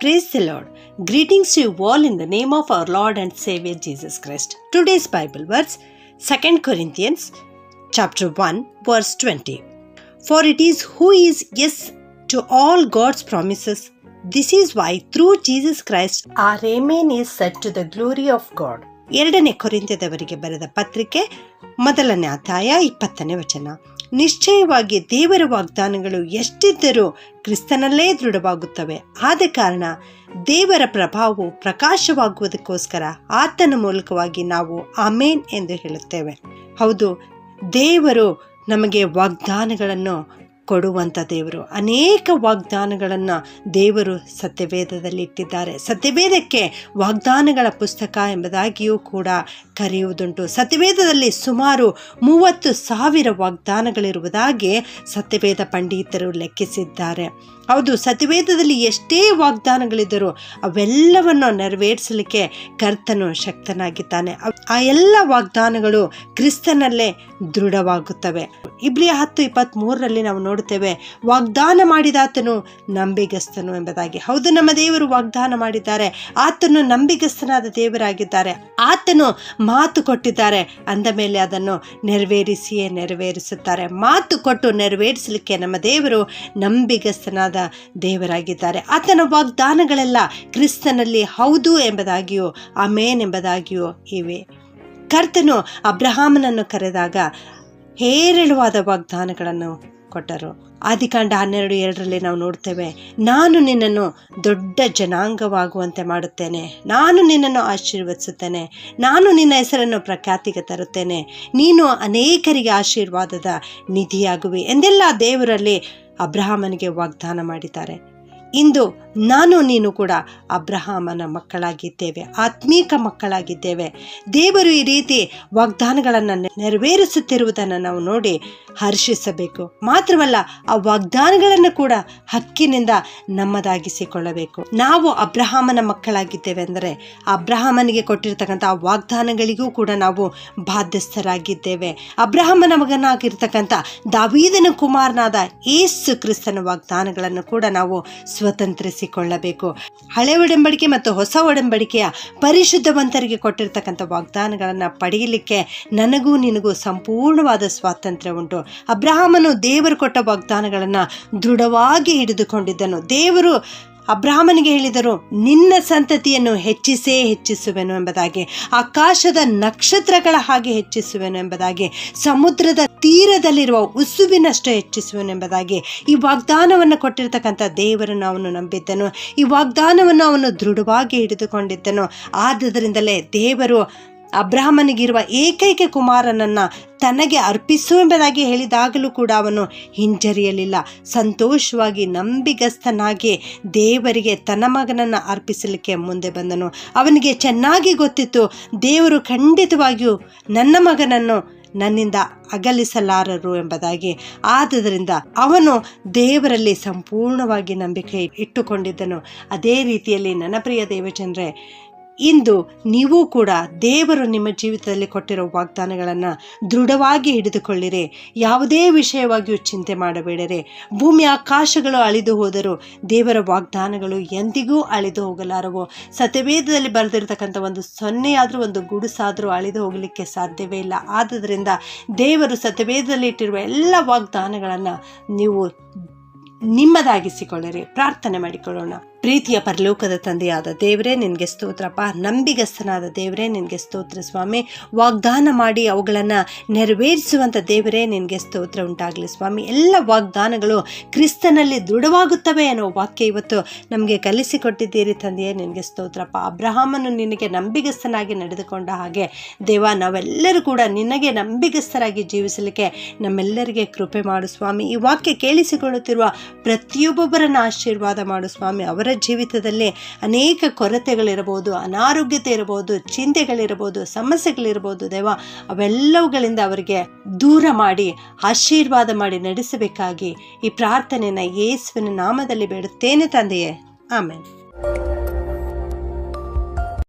Praise the Lord. Greetings to you all in the name of our Lord and Savior Jesus Christ. Today's Bible verse 2 Corinthians chapter 1 verse 20. For it is who is yes to all God's promises. This is why through Jesus Christ our amen is set to the glory of God. ಎರಡನೇ ಕೊರಿಂತ್ಯದವರಿಗೆ ಬರೆದ ಪತ್ರಿಕೆ ಮೊದಲನೇ ಅಧ್ಯಾಯ ಇಪ್ಪತ್ತನೇ ವಚನ ನಿಶ್ಚಯವಾಗಿ ದೇವರ ವಾಗ್ದಾನಗಳು ಎಷ್ಟಿದ್ದರೂ ಕ್ರಿಸ್ತನಲ್ಲೇ ದೃಢವಾಗುತ್ತವೆ. ಆದ ಕಾರಣ ದೇವರ ಪ್ರಭಾವವು ಪ್ರಕಾಶವಾಗುವುದಕ್ಕೋಸ್ಕರ ಆತನ ಮೂಲಕವಾಗಿ ನಾವು ಆಮೇನ್ ಎಂದು ಹೇಳುತ್ತೇವೆ. ಹೌದು, ದೇವರು ನಮಗೆ ವಾಗ್ದಾನಗಳನ್ನು ಕೊಡುವಂಥ ದೇವರು. ಅನೇಕ ವಾಗ್ದಾನಗಳನ್ನು ದೇವರು ಸತ್ಯವೇದದಲ್ಲಿ ಇಟ್ಟಿದ್ದಾರೆ. ಸತ್ಯವೇದಕ್ಕೆ ವಾಗ್ದಾನಗಳ ಪುಸ್ತಕ ಎಂಬುದಾಗಿಯೂ ಕೂಡ ಕರೆಯುವುದುಂಟು. ಸತ್ಯವೇದದಲ್ಲಿ ಸುಮಾರು ಮೂವತ್ತು ಸಾವಿರ ವಾಗ್ದಾನಗಳಿರುವುದಾಗಿ ಸತ್ಯವೇದ ಪಂಡಿತರು ಲೆಕ್ಕಿಸಿದ್ದಾರೆ. ಹೌದು, ಸತ್ಯವೇದದಲ್ಲಿ ಎಷ್ಟೇ ವಾಗ್ದಾನಗಳಿದ್ದರೂ ಅವೆಲ್ಲವನ್ನು ನೆರವೇರಿಸಲಿಕ್ಕೆ ಕರ್ತನು ಶಕ್ತನಾಗಿದ್ದಾನೆ. ಆ ಎಲ್ಲ ವಾಗ್ದಾನಗಳು ಕ್ರಿಸ್ತನಲ್ಲೇ ದೃಢವಾಗುತ್ತವೆ. ಇಬ್ರಿಯ ಹತ್ತು ಇಪ್ಪತ್ತ್ ಮೂರರಲ್ಲಿ ನಾವು ನೋಡುತ್ತೇವೆ, ವಾಗ್ದಾನ ಮಾಡಿದಾತನು ನಂಬಿಗಸ್ತನು ಎಂಬುದಾಗಿ. ಹೌದು, ನಮ್ಮ ದೇವರು ವಾಗ್ದಾನ ಮಾಡಿದ್ದಾರೆ. ಆತನು ನಂಬಿಗಸ್ತನಾದ ದೇವರಾಗಿದ್ದಾರೆ. ಆತನು ಮಾತು ಕೊಟ್ಟಿದ್ದಾರೆ. ಅಂದ ಮೇಲೆ ಅದನ್ನು ನೆರವೇರಿಸಿಯೇ ನೆರವೇರಿಸುತ್ತಾರೆ. ಮಾತು ಕೊಟ್ಟು ನೆರವೇರಿಸಲಿಕ್ಕೆ ನಮ್ಮ ದೇವರು ನಂಬಿಗಸ್ತನಾದ ದೇವರಾಗಿದ್ದಾರೆ. ಆತನ ವಾಗ್ದಾನಗಳೆಲ್ಲ ಕ್ರಿಸ್ತನಲ್ಲಿ ಹೌದು ಎಂಬುದಾಗಿಯೂ ಅಮೇನ್ ಎಂಬುದಾಗಿಯೂ ಇವೆ. ಕರ್ತನು ಅಬ್ರಹಾಮನನ್ನು ಕರೆದಾಗ ಹೇರಳವಾದ ವಾಗ್ದಾನಗಳನ್ನು ಕೊಟ್ಟರು. ಆದಿಕಾಂಡ ಹನ್ನೆರಡು ಎರಡರಲ್ಲಿ ನಾವು ನೋಡ್ತೇವೆ ನಾನು ನಿನ್ನನ್ನು ದೊಡ್ಡ ಜನಾಂಗವಾಗುವಂತೆ ಮಾಡುತ್ತೇನೆ. ನಾನು ನಿನ್ನನ್ನು ಆಶೀರ್ವದಿಸುತ್ತೇನೆ. ನಾನು ನಿನ್ನ ಹೆಸರನ್ನು ಪ್ರಖ್ಯಾತಿಗೆ ತರುತ್ತೇನೆ. ನೀನು ಅನೇಕರಿಗೆ ಆಶೀರ್ವಾದದ ನಿಧಿಯಾಗುವೆ ಎಂದೆಲ್ಲ ದೇವರಲ್ಲಿ ಅಬ್ರಹಾಮನಿಗೆ ವಾಗ್ದಾನ ಮಾಡಿದ್ದಾರೆ. ಇಂದು ನಾನು ನೀನು ಕೂಡ ಅಬ್ರಹಾಮನ ಮಕ್ಕಳಾಗಿದ್ದೇವೆ, ಆತ್ಮೀಕ ಮಕ್ಕಳಾಗಿದ್ದೇವೆ. ದೇವರು ಈ ರೀತಿ ವಾಗ್ದಾನಗಳನ್ನು ನೆರವೇರಿಸುತ್ತಿರುವುದನ್ನು ನಾವು ನೋಡಿ ಹರ್ಷಿಸಬೇಕು. ಮಾತ್ರವಲ್ಲ, ಆ ವಾಗ್ದಾನಗಳನ್ನು ಕೂಡ ಹಕ್ಕಿನಿಂದ ನಮ್ಮದಾಗಿಸಿಕೊಳ್ಳಬೇಕು. ನಾವು ಅಬ್ರಹಾಮನ ಮಕ್ಕಳಾಗಿದ್ದೇವೆ ಅಂದರೆ ಅಬ್ರಹಾಮನಿಗೆ ಕೊಟ್ಟಿರ್ತಕ್ಕಂಥ ಆ ವಾಗ್ದಾನಗಳಿಗೂ ಕೂಡ ನಾವು ಬಾಧ್ಯಸ್ಥರಾಗಿದ್ದೇವೆ. ಅಬ್ರಹಾಮನ ಮಗನಾಗಿರ್ತಕ್ಕಂಥ ದಾವೀದನ ಕುಮಾರನಾದ ಏಸು ಕ್ರಿಸ್ತನ ವಾಗ್ದಾನಗಳನ್ನು ಕೂಡ ನಾವು ಸ್ವತಂತ್ರಿಸಿಕೊಳ್ಳಬೇಕು ಹಳೆ ಒಡಂಬಡಿಕೆ ಮತ್ತು ಹೊಸ ಒಡಂಬಡಿಕೆಯ ಪರಿಶುದ್ಧವಂತರಿಗೆ ಕೊಟ್ಟಿರ್ತಕ್ಕಂಥ ವಾಗ್ದಾನಗಳನ್ನು ಪಡೆಯಲಿಕ್ಕೆ ನನಗೂ ನಿನಗೂ ಸಂಪೂರ್ಣವಾದ ಸ್ವಾತಂತ್ರ್ಯ ಉಂಟು. ಅಬ್ರಹಾಮನು ದೇವರು ಕೊಟ್ಟ ವಾಗ್ದಾನಗಳನ್ನು ದೃಢವಾಗಿ ಹಿಡಿದುಕೊಂಡಿದ್ದನು. ದೇವರು ಅಬ್ರಾಹ್ಮನಿಗೆ ಹೇಳಿದರು, ನಿನ್ನ ಸಂತತಿಯನ್ನು ಹೆಚ್ಚಿಸೇ ಹೆಚ್ಚಿಸುವೆನು ಎಂಬುದಾಗಿ, ಆಕಾಶದ ನಕ್ಷತ್ರಗಳ ಹಾಗೆ ಹೆಚ್ಚಿಸುವೆನು ಎಂಬುದಾಗಿ, ಸಮುದ್ರದ ತೀರದಲ್ಲಿರುವ ಉಸುವಿನಷ್ಟು ಹೆಚ್ಚಿಸುವೆನು ಎಂಬುದಾಗಿ, ಈ ವಾಗ್ದಾನವನ್ನು ಕೊಟ್ಟಿರ್ತಕ್ಕಂಥ ದೇವರನ್ನು ಅವನು ನಂಬಿದ್ದನು. ಈ ವಾಗ್ದಾನವನ್ನು ಅವನು ದೃಢವಾಗಿ ಹಿಡಿದುಕೊಂಡಿದ್ದನು. ಆದುದರಿಂದಲೇ ದೇವರು ಅಬ್ರಾಹ್ಮನಿಗಿರುವ ಏಕೈಕ ಕುಮಾರನನ್ನು ತನಗೆ ಅರ್ಪಿಸು ಎಂಬುದಾಗಿ ಹೇಳಿದಾಗಲೂ ಕೂಡ ಅವನು ಹಿಂಜರಿಯಲಿಲ್ಲ. ಸಂತೋಷವಾಗಿ ನಂಬಿಗಸ್ತನಾಗಿ ದೇವರಿಗೆ ತನ್ನ ಮಗನನ್ನು ಅರ್ಪಿಸಲಿಕ್ಕೆ ಮುಂದೆ ಬಂದನು. ಅವನಿಗೆ ಚೆನ್ನಾಗಿ ಗೊತ್ತಿತ್ತು, ದೇವರು ಖಂಡಿತವಾಗಿಯೂ ನನ್ನ ಮಗನನ್ನು ನನ್ನಿಂದ ಅಗಲಿಸಲಾರರು ಎಂಬುದಾಗಿ. ಆದುದರಿಂದ ಅವನು ದೇವರಲ್ಲಿ ಸಂಪೂರ್ಣವಾಗಿ ನಂಬಿಕೆ ಇಟ್ಟುಕೊಂಡಿದ್ದನು. ಅದೇ ರೀತಿಯಲ್ಲಿ ನನ್ನ ಪ್ರಿಯ ದೇವಚಂದ್ರೆ ಇಂದು ನೀವು ಕೂಡ ದೇವರು ನಿಮ್ಮ ಜೀವಿತದಲ್ಲಿ ಕೊಟ್ಟಿರೋ ವಾಗ್ದಾನಗಳನ್ನು ದೃಢವಾಗಿ ಹಿಡಿದುಕೊಳ್ಳಿರಿ. ಯಾವುದೇ ವಿಷಯವಾಗಿಯೂ ಚಿಂತೆ ಮಾಡಬೇಡರೆ. ಭೂಮಿ ಆಕಾಶಗಳು ಅಳಿದು ಹೋದರೂ ದೇವರ ವಾಗ್ದಾನಗಳು ಎಂದಿಗೂ ಅಳಿದು ಹೋಗಲಾರವು. ಸತ್ಯವೇದದಲ್ಲಿ ಬರೆದಿರತಕ್ಕಂಥ ಒಂದು ಸೊನ್ನೆಯಾದರೂ ಒಂದು ಗುಡುಸಾದರೂ ಅಳಿದು ಹೋಗಲಿಕ್ಕೆ ಸಾಧ್ಯವೇ ಇಲ್ಲ. ಆದ್ದರಿಂದ ದೇವರು ಸತ್ಯವೇದದಲ್ಲಿ ಇಟ್ಟಿರುವ ಎಲ್ಲ ವಾಗ್ದಾನಗಳನ್ನು ನೀವು ನಿಮ್ಮದಾಗಿಸಿಕೊಳ್ಳಿರಿ. ಪ್ರಾರ್ಥನೆ ಮಾಡಿಕೊಳ್ಳೋಣ. ಪ್ರೀತಿಯ ಪರಲೋಕದ ತಂದೆಯಾದ ದೇವರೇ, ನಿನಗೆ ಸ್ತೋತ್ರಪ್ಪ. ನಂಬಿಗಸ್ತನಾದ ದೇವರೇ, ನಿನಗೆ ಸ್ತೋತ್ರ ಸ್ವಾಮಿ. ವಾಗ್ದಾನ ಮಾಡಿ ಅವುಗಳನ್ನು ನೆರವೇರಿಸುವಂಥ ದೇವರೇ, ನಿನಗೆ ಸ್ತೋತ್ರ ಉಂಟಾಗಲಿ ಸ್ವಾಮಿ. ಎಲ್ಲ ವಾಗ್ದಾನಗಳು ಕ್ರಿಸ್ತನಲ್ಲಿ ದೃಢವಾಗುತ್ತವೆ ಅನ್ನೋ ವಾಕ್ಯ ಇವತ್ತು ನಮಗೆ ಕಲಿಸಿಕೊಟ್ಟಿದ್ದೀರಿ ತಂದೆಯೇ, ನಿನಗೆ ಸ್ತೋತ್ರಪ್ಪ. ಅಬ್ರಹಾಮನು ನಿನಗೆ ನಂಬಿಗಸ್ತನಾಗಿ ನಡೆದುಕೊಂಡ ಹಾಗೆ ದೇವ, ನಾವೆಲ್ಲರೂ ಕೂಡ ನಿನಗೆ ನಂಬಿಗಸ್ತರಾಗಿ ಜೀವಿಸಲಿಕ್ಕೆ ನಮ್ಮೆಲ್ಲರಿಗೆ ಕೃಪೆ ಮಾಡು ಸ್ವಾಮಿ. ಈ ವಾಕ್ಯ ಕೇಳಿಸಿಕೊಳ್ಳುತ್ತಿರುವ ಪ್ರತಿಯೊಬ್ಬೊಬ್ಬರನ್ನು ಆಶೀರ್ವಾದ ಮಾಡು ಸ್ವಾಮಿ. ಅವರ ಜೀವಿತದಲ್ಲಿ ಅನೇಕ ಕೊರತೆಗಳಿರಬಹುದು, ಅನಾರೋಗ್ಯತೆ ಇರಬಹುದು, ಚಿಂತೆಗಳಿರಬಹುದು ಸಮಸ್ಯೆಗಳಿರ್ಬೋದು ದೇವ. ಅವೆಲ್ಲವುಗಳಿಂದ ಅವರಿಗೆ ದೂರ ಮಾಡಿ, ಆಶೀರ್ವಾದ ಮಾಡಿ ನಡೆಸಬೇಕಾಗಿ ಈ ಪ್ರಾರ್ಥನೆಯನ್ನು ಯೇಸುವಿನ ನಾಮದಲ್ಲಿ ಬೇಡುತ್ತೇನೆ ತಂದೆಯೇ. ಆಮೇಲೆ